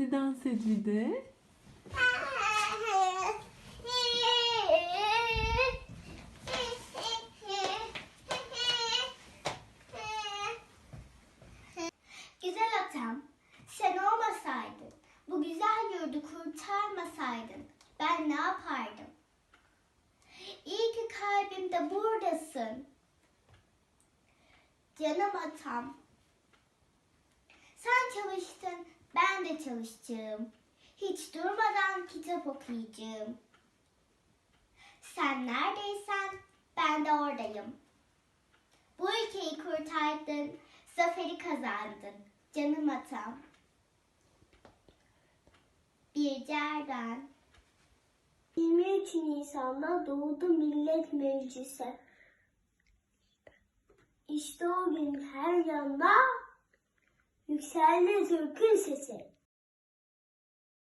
de dans et bir de. Güzel atam, sen olmasaydın, bu güzel yurdu kurtarmasaydın, ben ne yapardım? İyi ki kalbimde buradasın. Canım atam. Sen çalıştın, ben de çalışacağım. Hiç durmadan kitap okuyacağım. Sen neredeysen ben de oradayım. Bu ülkeyi kurtardın, zaferi kazandın. Canım atam. Bir ben. 23 Nisan'da doğdu Millet Meclisi. İşte o gün her yanda yükseldi Türk'ün sesi.